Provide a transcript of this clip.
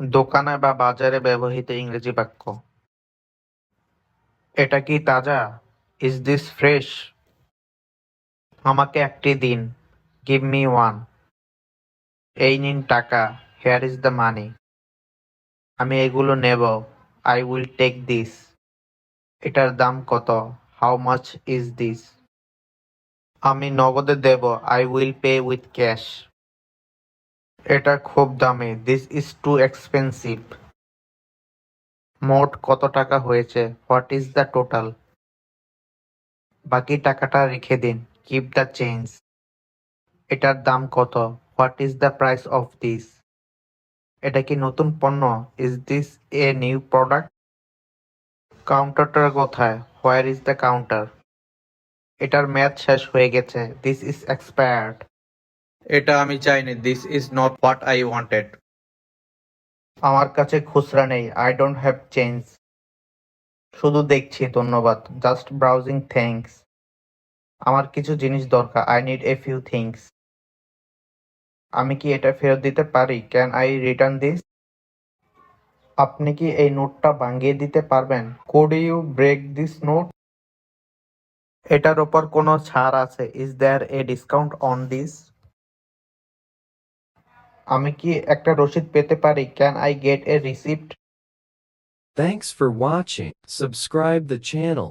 দোকানে বা বাজারে ব্যবহৃত ইংরেজি বাক্য। এটা কি তাজা? ইজ দিস ফ্রেশ আমাকে একটি দিন। গিভ মি ওয়ান এই নিন টাকা। হেয়ার ইজ দ্য মানি আমি এগুলো নেব। আই উইল টেক দিস এটার দাম কত? হাউ মাচ ইজ দিস আমি নগদে দেব। I will pay with cash এটা খুব দামি। দিস ইজ টু এক্সপেন্সিভ মোট কত টাকা হয়েছে? হোয়াট ইজ দ্য টোটাল বাকি টাকাটা রেখে দিন। কিপ দ্য চেঞ্জ এটার দাম কত? What is the price of this এটা কি নতুন পণ্য? Is this a new product কাউন্টারটার কোথায়? হোয়ার ইজ দ্য কাউন্টার এটার মেয়াদ শেষ হয়ে গেছে। দিস ইজ এক্সপায়ার্ড এটা আমি চাইনি this is not what I wanted আমার কাছে খুচরা নেই আই ডোন্ট হ্যাভ চেঞ্জ শুধু দেখছি, ধন্যবাদ জাস্ট ব্রাউজিং থ্যাঙ্কস আমার কিছু জিনিস দরকার I need a few things আমি কি এটা ফেরত দিতে পারি? ক্যান আই রিটার্ন দিস আপনি কি এই নোটটা ভাঙিয়ে দিতে পারবেন? Could you break this note এটার ওপর কোনো ছাড় আছে। Is there a discount on this আমি কি একটা রসিদ পেতে পারি can I get a receipt Thanks for watching. Subscribe the channel.